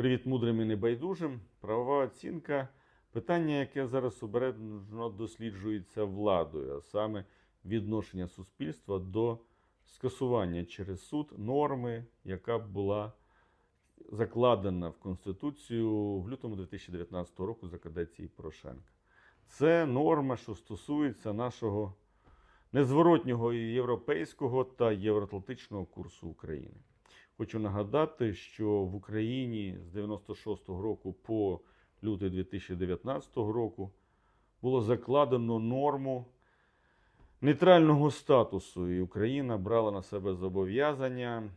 Привіт мудрим і небайдужим. Правова оцінка питання, яке зараз обережно досліджується владою, а саме відношення суспільства до скасування через суд норми, яка була закладена в Конституцію в лютому 2019 року за кадеції Порошенка. Це норма, що стосується нашого незворотнього європейського та євроатлантичного курсу України. Хочу нагадати, що в Україні з 96-го року по лютий 2019 року було закладено норму нейтрального статусу, і Україна брала на себе зобов'язання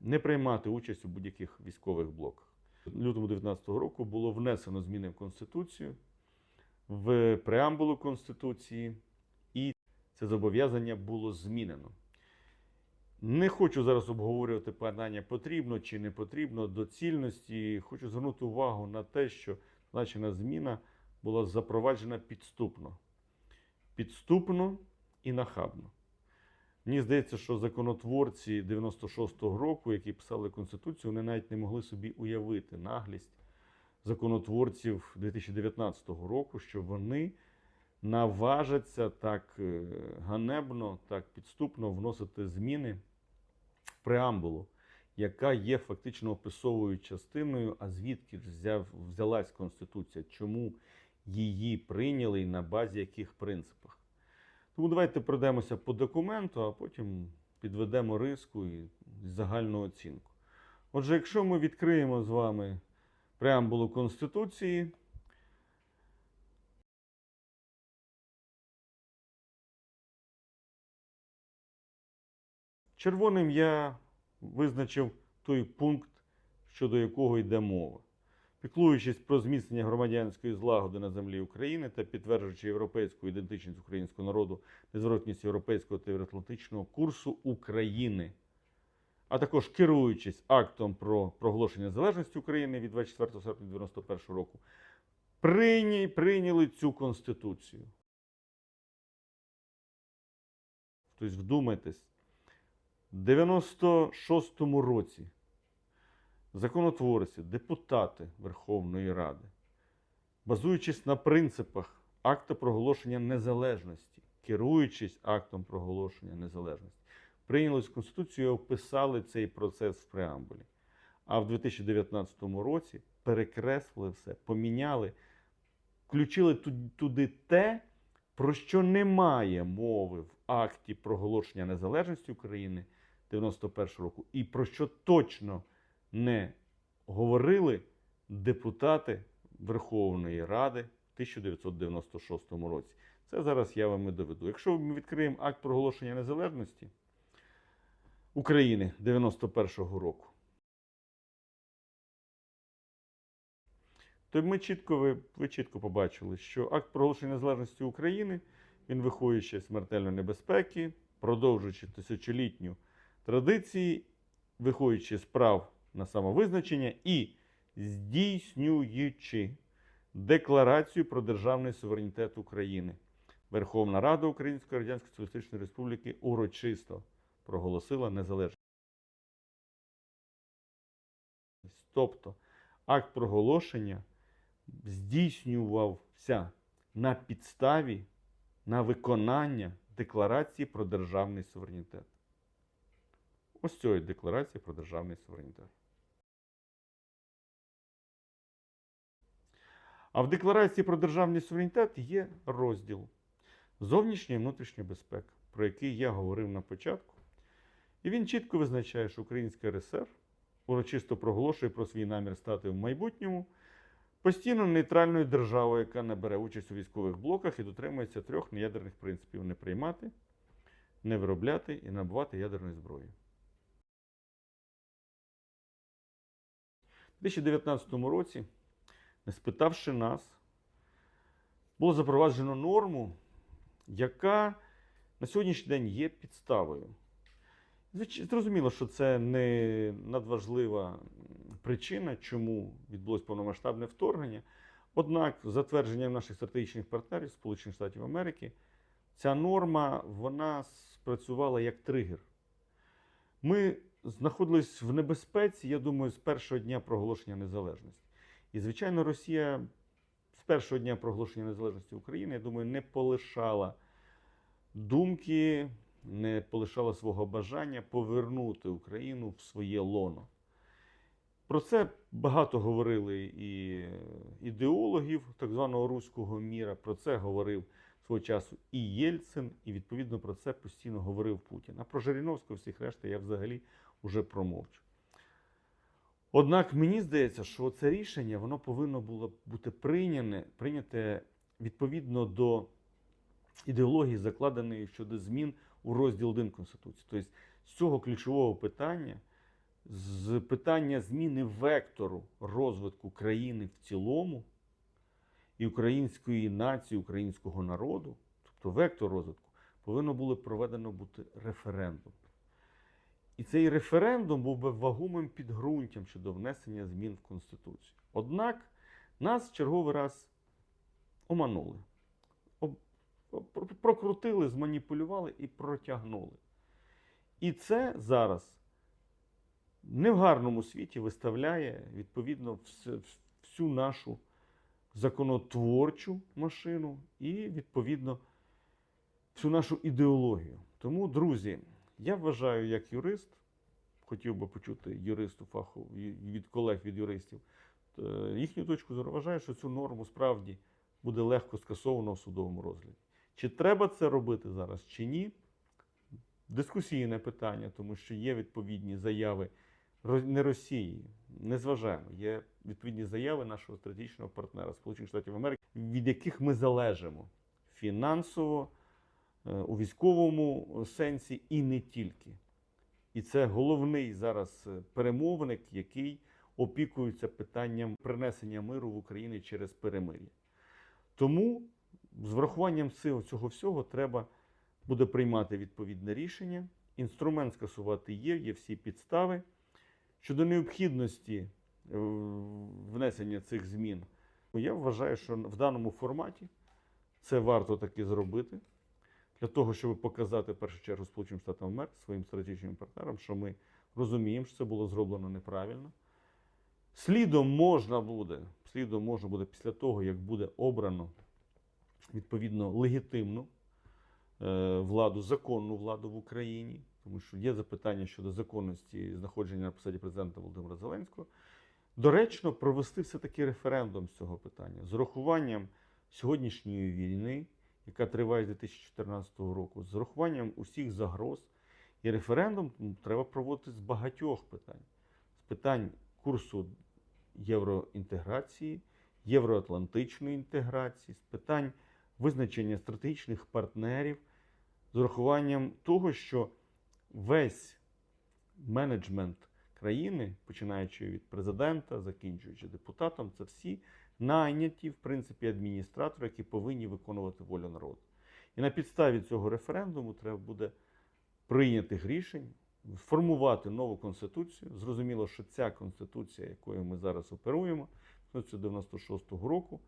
не приймати участь у будь-яких військових блоках. Лютому 2019 року було внесено зміни в Конституцію, в преамбулу Конституції, і це зобов'язання було змінено. Не хочу зараз обговорювати питання, потрібно чи не потрібно доцільності. Хочу звернути увагу на те, що значена зміна була запроваджена підступно. Підступно і нахабно. Мені здається, що законотворці 96-го року, які писали Конституцію, вони навіть не могли собі уявити наглість законотворців 2019 року, що вони наважаться так е, ганебно, так підступно вносити зміни преамбулу, яка є фактично описовою частиною, а звідки ж взяв, взялась Конституція, чому її прийняли і на базі яких принципах. Тому давайте пройдемося по документу, а потім підведемо риску і загальну оцінку. Отже, якщо ми відкриємо з вами преамбулу Конституції, червоним я визначив той пункт, щодо якого йде мова. Піклуючись про зміцнення громадянської злагоди на землі України та підтверджуючи європейську ідентичність українського народу, незворотність європейського та євроатлантичного курсу України, а також керуючись актом про проголошення залежності України від 24 серпня 1991 року, прийняли цю конституцію. Тобто, вдумайтесь, 96-му році законотворці, депутати Верховної Ради, базуючись на принципах акта проголошення незалежності, керуючись актом проголошення незалежності, прийняли Конституцію і описали цей процес в преамбулі. А в 2019 році перекреслили все, поміняли, включили туди те, про що немає мови в акті проголошення незалежності України 91 року, і про що точно не говорили депутати Верховної Ради в 1996 році. Це зараз я вам і доведу. Якщо ми відкриємо акт проголошення незалежності України 91 року, то ми чітко, ви, ви чітко побачили, що акт проголошення незалежності України, він виходячи з смертельної небезпеки, продовжуючи тисячолітню традиції, виходячи з прав на самовизначення і здійснюючи Декларацію про державний суверенітет України. Верховна Рада Української Радянської Соціалістичної Республіки урочисто проголосила незалежність. Тобто акт проголошення здійснювався на підставі на виконання Декларації про державний суверенітет. Ось цієї декларації про державний суверенітет. А в Декларації про державний суверенітет є розділ зовнішня і внутрішня безпека, про який я говорив на початку. І він чітко визначає, що Українська РСР урочисто проголошує про свій намір стати в майбутньому постійно нейтральною державою, яка не бере участь у військових блоках і дотримується трьох неядерних принципів: не приймати, не виробляти і набувати ядерної зброї. 2019 році, не спитавши нас, було запроваджено норму, яка на сьогоднішній день є підставою. Зрозуміло, що це не надважлива причина, чому відбулось повномасштабне вторгнення. Однак, з затвердженням наших стратегічних партнерів Сполучених Штатів Америки, ця норма вона спрацювала як тригер. Ми знаходились в небезпеці, я думаю, з першого дня проголошення незалежності. І, звичайно, Росія з першого дня проголошення незалежності України, я думаю, не полишала думки, не полишала свого бажання повернути Україну в своє лоно. Про це багато говорили і ідеологів так званого руського міра. Про це говорив свого часу і Єльцин, і відповідно про це постійно говорив Путін. А про Жириновського всіх решта я взагалі вже промовчу. Однак мені здається, що це рішення воно повинно було бути прийняне, прийняте відповідно до ідеології, закладеної щодо змін у розділ 1 Конституції. Тобто з цього ключового питання, з питання зміни вектору розвитку країни в цілому і української нації, українського народу, тобто вектор розвитку, повинно було проведено бути референдум. І цей референдум був би вагомим підґрунтям щодо внесення змін в Конституцію. Однак нас черговий раз оманули, прокрутили, зманіпулювали і протягнули. І це зараз не в гарному світі виставляє відповідно всю нашу законотворчу машину і, відповідно, всю нашу ідеологію. Тому, друзі, я вважаю, як юрист, хотів би почути юристу фаху від колег від юристів, е, їхню точку зору вважаю, що цю норму справді буде легко скасовано в судовому розгляді. Чи треба це робити зараз, чи ні? Дискусійне питання, тому що є відповідні заяви не Росії, не зважаємо. Є відповідні заяви нашого стратегічного партнера Сполучених Штатів Америки, від яких ми залежимо фінансово, у військовому сенсі і не тільки. І це головний зараз е, перемовник, який опікується питанням принесення миру в Україні через перемир'я. Тому з врахуванням цього, цього всього треба буде приймати відповідне рішення. Інструмент скасувати є, є всі підстави. Щодо необхідності е, внесення цих змін, я вважаю, що в даному форматі це варто таки зробити для того, щоб показати в першу чергу Сполученим Штатам Америки своїм стратегічним партнерам, що ми розуміємо, що це було зроблено неправильно. Слідом можна буде, слідом можна буде після того, як буде обрано відповідно легітимну е, владу, законну владу в Україні, тому що є запитання щодо законності знаходження на посаді президента Володимира Зеленського. Доречно провести все-таки референдум з цього питання з урахуванням сьогоднішньої війни, яка триває з 2014 року, з урахуванням усіх загроз. І референдум треба проводити з багатьох питань: з питань курсу євроінтеграції, євроатлантичної інтеграції, з питань визначення стратегічних партнерів, з урахуванням того, що весь менеджмент країни, починаючи від президента, закінчуючи депутатом, це всі найняті, в принципі, адміністратори, які повинні виконувати волю народу. І на підставі цього референдуму треба буде прийнятих рішень, формувати нову конституцію. Зрозуміло, що ця конституція, якою ми зараз оперуємо, конституція 96-го року,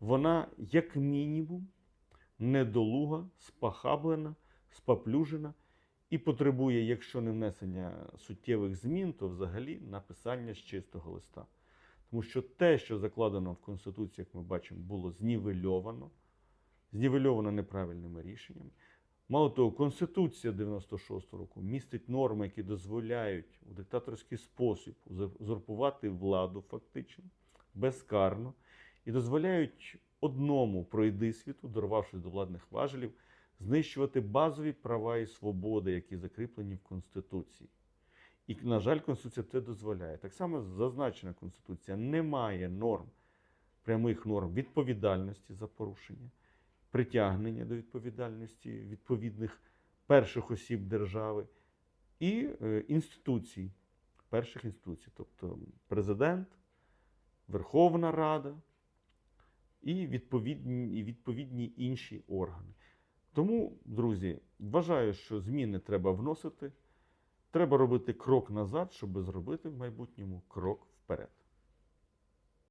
вона як мінімум недолуга, спахаблена, спаплюжена і потребує, якщо не внесення суттєвих змін, то взагалі написання з чистого листа. Тому що те, що закладено в Конституції, як ми бачимо, було знівельовано, знівельовано неправильними рішеннями. Мало того, Конституція 96 року містить норми, які дозволяють у диктаторський спосіб узурпувати владу фактично, безкарно, і дозволяють одному пройдисвіту, дорвавшись до владних важелів, знищувати базові права і свободи, які закріплені в Конституції. І, на жаль, Конституція це дозволяє. Так само зазначена Конституція не має норм, прямих норм відповідальності за порушення, притягнення до відповідальності відповідних перших осіб держави і е, інституцій, перших інституцій, тобто президент, Верховна Рада і відповідні, і відповідні інші органи. Тому, друзі, вважаю, що зміни треба вносити. Треба робити крок назад, щоб зробити в майбутньому крок вперед.